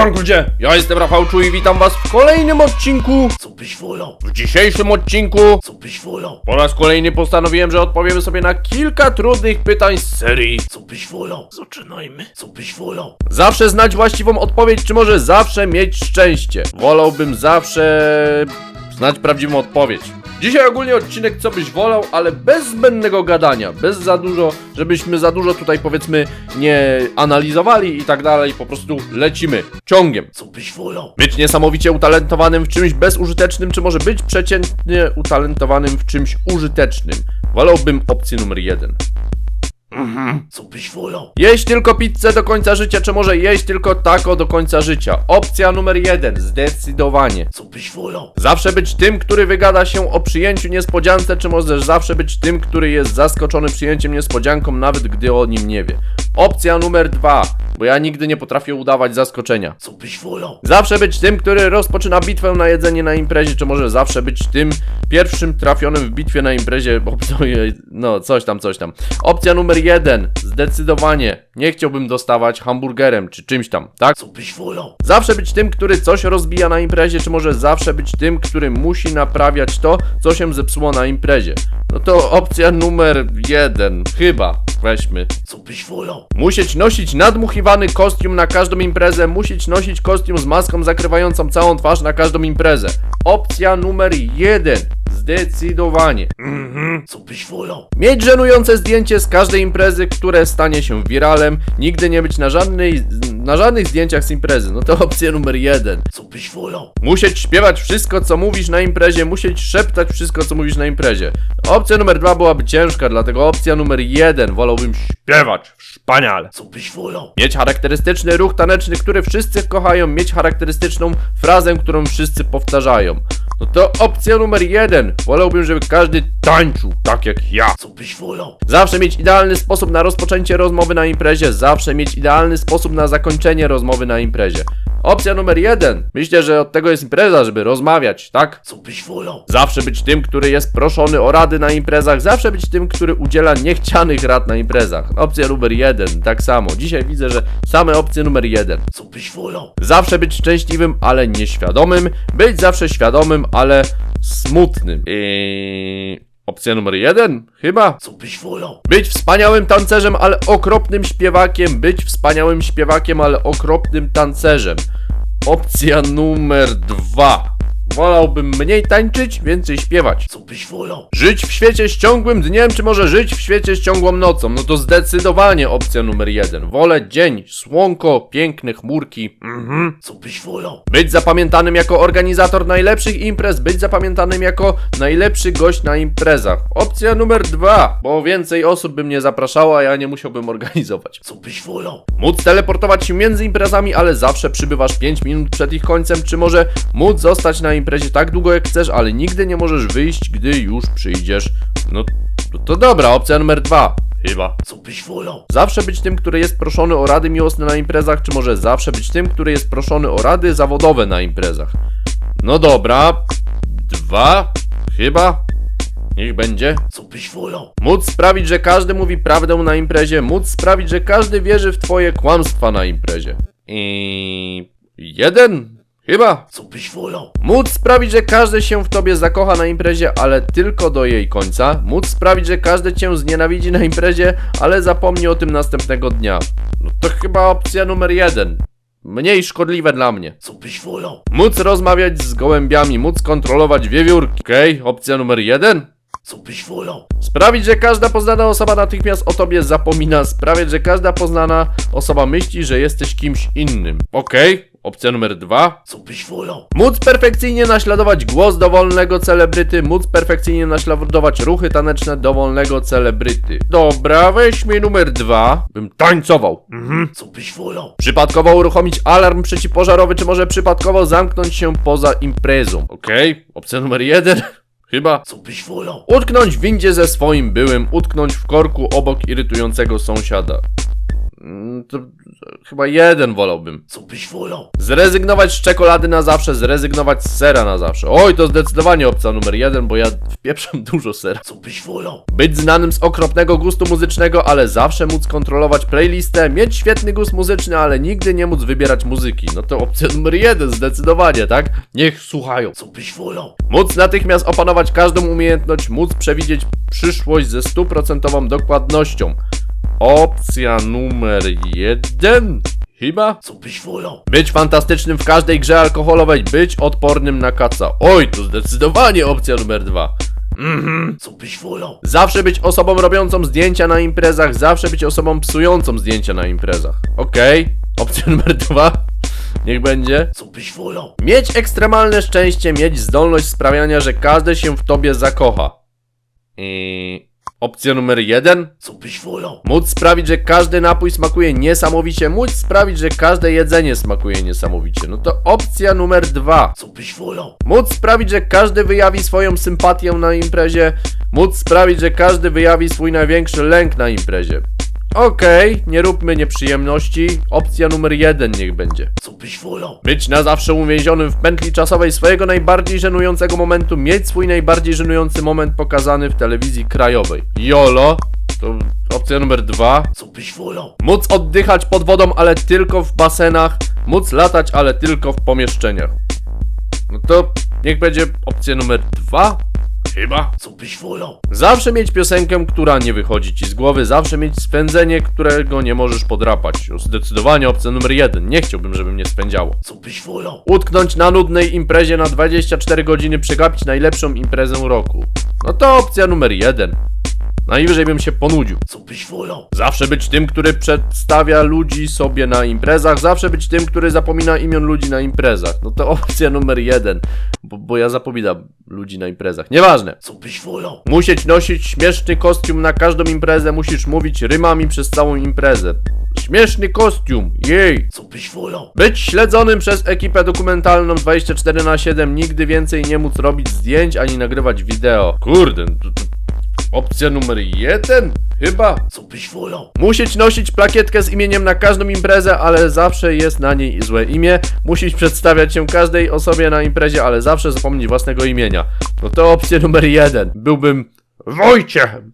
Siemanko ludzie, ja jestem Rafał Czu i witam was w kolejnym odcinku. Co byś wolał? W dzisiejszym odcinku Co byś wolał? po raz kolejny postanowiłem, że odpowiemy sobie na kilka trudnych pytań z serii. Co byś wolał? Zaczynajmy. Co byś wolał? Zawsze znać właściwą odpowiedź, czy może zawsze mieć szczęście? Wolałbym zawsze znać prawdziwą odpowiedź. Dzisiaj ogólnie odcinek co byś wolał, ale bez zbędnego gadania, bez za dużo, żebyśmy za dużo tutaj powiedzmy nie analizowali i tak dalej, po prostu lecimy ciągiem. Co byś wolał? Być niesamowicie utalentowanym w czymś bezużytecznym, czy może być przeciętnie utalentowanym w czymś użytecznym? Wolałbym opcję numer jeden. Co byś wolał? Jeść tylko pizzę do końca życia, czy może jeść tylko taco do końca życia? Opcja numer jeden, zdecydowanie. Co byś wolał? Zawsze być tym, który wygada się o przyjęciu niespodziance, czy możesz zawsze być tym, który jest zaskoczony przyjęciem niespodzianką, nawet gdy o nim nie wie. Opcja numer dwa, bo ja nigdy nie potrafię udawać zaskoczenia. Co byś wolał? Zawsze być tym, który rozpoczyna bitwę na jedzenie na imprezie, czy może zawsze być tym pierwszym trafionym w bitwie na imprezie, bo ojej, no coś tam, coś tam. Opcja numer jeden, zdecydowanie, nie chciałbym dostawać hamburgerem czy czymś tam, tak? Co byś wolał? Zawsze być tym, który coś rozbija na imprezie, czy może zawsze być tym, który musi naprawiać to, co się zepsuło na imprezie. No to opcja numer jeden, chyba, weźmy. Co byś wolał? Musieć nosić nadmuchiwany kostium na każdą imprezę, musieć nosić kostium z maską zakrywającą całą twarz na każdą imprezę. Opcja numer jeden. Zdecydowanie. Co byś wolał? Mieć żenujące zdjęcie z każdej imprezy, które stanie się wiralem. Nigdy nie być na, żadnej, na żadnych zdjęciach z imprezy. No to opcja numer jeden. Co byś wolał? Musieć śpiewać wszystko, co mówisz na imprezie, musieć szeptać wszystko, co mówisz na imprezie. Opcja numer dwa byłaby ciężka, dlatego opcja numer jeden wolałbym śpiewać wspaniale. Co byś wolał? Mieć charakterystyczny ruch taneczny, który wszyscy kochają, mieć charakterystyczną frazę, którą wszyscy powtarzają. No to opcja numer jeden. Wolałbym, żeby każdy tańczył tak jak ja. Co byś wolał? Zawsze mieć idealny sposób na rozpoczęcie rozmowy na imprezie, zawsze mieć idealny sposób na zakończenie rozmowy na imprezie. Opcja numer jeden. Myślę, że od tego jest impreza, żeby rozmawiać, tak? Co byś wolał? Zawsze być tym, który jest proszony o rady na imprezach, zawsze być tym, który udziela niechcianych rad na imprezach. Opcja numer jeden, tak samo. Dzisiaj widzę, że same opcje numer jeden. Co byś wolał? Zawsze być szczęśliwym, ale nieświadomym. Być zawsze świadomym, ale smutnym. Eee, opcja numer jeden? Chyba. Co byś wolał? Być wspaniałym tancerzem, ale okropnym śpiewakiem. Być wspaniałym śpiewakiem, ale okropnym tancerzem. Opcja numer dwa. Wolałbym mniej tańczyć, więcej śpiewać. Co byś wolał? Żyć w świecie z ciągłym dniem, czy może żyć w świecie z ciągłą nocą? No to zdecydowanie opcja numer jeden. Wolę dzień, słonko, piękne chmurki. Mhm. Co byś wolał? Być zapamiętanym jako organizator najlepszych imprez, być zapamiętanym jako najlepszy gość na imprezach. Opcja numer dwa, bo więcej osób by mnie zapraszało, a ja nie musiałbym organizować. Co byś wolał? Móc teleportować się między imprezami, ale zawsze przybywasz 5 minut przed ich końcem, czy może móc zostać na imprezie tak długo jak chcesz, ale nigdy nie możesz wyjść, gdy już przyjdziesz. No to, to dobra, opcja numer dwa. Chyba. Co byś wolał? Zawsze być tym, który jest proszony o rady miłosne na imprezach, czy może zawsze być tym, który jest proszony o rady zawodowe na imprezach? No dobra, dwa, chyba, niech będzie. Co byś wolał? Móc sprawić, że każdy mówi prawdę na imprezie, móc sprawić, że każdy wierzy w twoje kłamstwa na imprezie. I jeden, chyba. Co byś wolał? Móc sprawić, że każdy się w tobie zakocha na imprezie, ale tylko do jej końca. Móc sprawić, że każdy cię znienawidzi na imprezie, ale zapomni o tym następnego dnia. No to chyba opcja numer jeden. Mniej szkodliwe dla mnie. Co byś wolał? Móc rozmawiać z gołębiami, móc kontrolować wiewiórki. Okej, opcja numer jeden. Co byś wolał? Sprawić, że każda poznana osoba natychmiast o tobie zapomina. Sprawiać, że każda poznana osoba myśli, że jesteś kimś innym. Okej, opcja numer dwa. Co byś wolał? Móc perfekcyjnie naśladować głos dowolnego celebryty, móc perfekcyjnie naśladować ruchy taneczne dowolnego celebryty. Dobra, weź mi numer dwa. Bym tańcował. Mhm. Co byś wolał? Przypadkowo uruchomić alarm przeciwpożarowy, czy może przypadkowo zamknąć się poza imprezą. Okej, opcja numer jeden. Chyba. Co byś wolał? Utknąć w windzie ze swoim byłym, utknąć w korku obok irytującego sąsiada. Mm, To, chyba jeden wolałbym. Co byś wolał? Zrezygnować z czekolady na zawsze, zrezygnować z sera na zawsze. Oj, to zdecydowanie opcja numer jeden, bo ja wpieprzam dużo sera. Co byś wolał? Być znanym z okropnego gustu muzycznego, ale zawsze móc kontrolować playlistę, mieć świetny gust muzyczny, ale nigdy nie móc wybierać muzyki. No to opcja numer jeden, zdecydowanie, tak? Niech słuchają. Co byś wolał? Móc natychmiast opanować każdą umiejętność, móc przewidzieć przyszłość ze stuprocentową dokładnością. Opcja numer jeden. Chyba? Co byś wolał? Być fantastycznym w każdej grze alkoholowej, być odpornym na kaca. Oj, to zdecydowanie opcja numer dwa. Mhm. Co byś wolał? Zawsze być osobą robiącą zdjęcia na imprezach, zawsze być osobą psującą zdjęcia na imprezach. Okej, opcja numer dwa. Niech będzie. Co byś wolał? Mieć ekstremalne szczęście, mieć zdolność sprawiania, że każdy się w tobie zakocha. I opcja numer jeden. Co byś wolał? Móc sprawić, że każdy napój smakuje niesamowicie, móc sprawić, że każde jedzenie smakuje niesamowicie. No to opcja numer dwa. Co byś wolał? Móc sprawić, że każdy wyjawi swoją sympatię na imprezie, móc sprawić, że każdy wyjawi swój największy lęk na imprezie. Okej, nie róbmy nieprzyjemności. Opcja numer jeden niech będzie. Co byś wolał? Być na zawsze uwięzionym w pętli czasowej swojego najbardziej żenującego momentu, mieć swój najbardziej żenujący moment pokazany w telewizji krajowej. Jolo, to opcja numer dwa. Co byś wolał? Móc oddychać pod wodą, ale tylko w basenach, móc latać, ale tylko w pomieszczeniach. No to niech będzie opcja numer dwa. Chyba. Co byś wolał? Zawsze mieć piosenkę, która nie wychodzi ci z głowy, zawsze mieć spędzenie, którego nie możesz podrapać. Zdecydowanie opcja numer jeden. Nie chciałbym, żeby mnie spędziało. Co byś wolał? Utknąć na nudnej imprezie na 24 godziny, przegapić najlepszą imprezę roku. No to opcja numer jeden. Najwyżej bym się ponudził. Co byś wolał? Zawsze być tym, który przedstawia ludzi sobie na imprezach, zawsze być tym, który zapomina imion ludzi na imprezach. No to opcja numer jeden, bo, bo ja zapominam ludzi na imprezach. Nieważne. Co byś wolał? Musieć nosić śmieszny kostium na każdą imprezę, musisz mówić rymami przez całą imprezę. Śmieszny kostium, jej! Co byś wolał? Być śledzonym przez ekipę dokumentalną 24 na 7 nigdy więcej nie móc robić zdjęć ani nagrywać wideo. Kurde, to, to opcja numer jeden? Chyba. Co byś wolał? Musieć nosić plakietkę z imieniem na każdą imprezę, ale zawsze jest na niej złe imię. Musisz przedstawiać się każdej osobie na imprezie, ale zawsze zapomnieć własnego imienia. No to opcja numer jeden. Byłbym Wojciechem.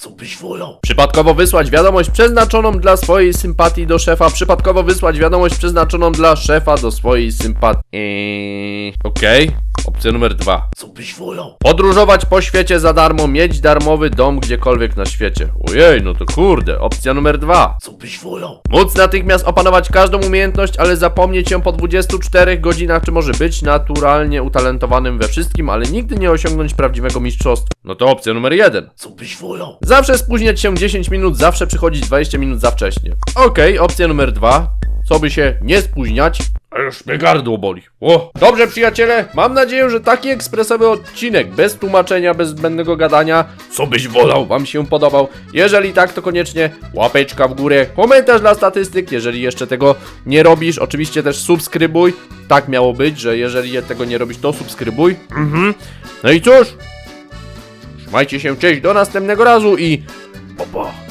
Co byś wolał? Przypadkowo wysłać wiadomość przeznaczoną dla swojej sympatii do szefa. Przypadkowo wysłać wiadomość przeznaczoną dla szefa do swojej sympatii. Okej. Opcja numer dwa. Co byś wolał? Podróżować po świecie za darmo, mieć darmowy dom gdziekolwiek na świecie. Ojej, no to kurde. Opcja numer dwa. Co byś wolał? Móc natychmiast opanować każdą umiejętność, ale zapomnieć ją po 24 godzinach, czy może być naturalnie utalentowanym we wszystkim, ale nigdy nie osiągnąć prawdziwego mistrzostwa. No to opcja numer jeden. Co byś wolał? Zawsze spóźniać się 10 minut, zawsze przychodzić 20 minut za wcześnie. Okej, opcja numer dwa. Co by się nie spóźniać? Już mnie gardło boli. O. Dobrze, przyjaciele, mam nadzieję, że taki ekspresowy odcinek, bez tłumaczenia, bez zbędnego gadania, co byś wolał, wam się podobał. Jeżeli tak, to koniecznie łapeczka w górę, komentarz dla statystyk, jeżeli jeszcze tego nie robisz, oczywiście też subskrybuj. Tak miało być, że jeżeli tego nie robisz, to subskrybuj. Mhm. No i cóż, trzymajcie się, cześć, do następnego razu i... Pa, pa.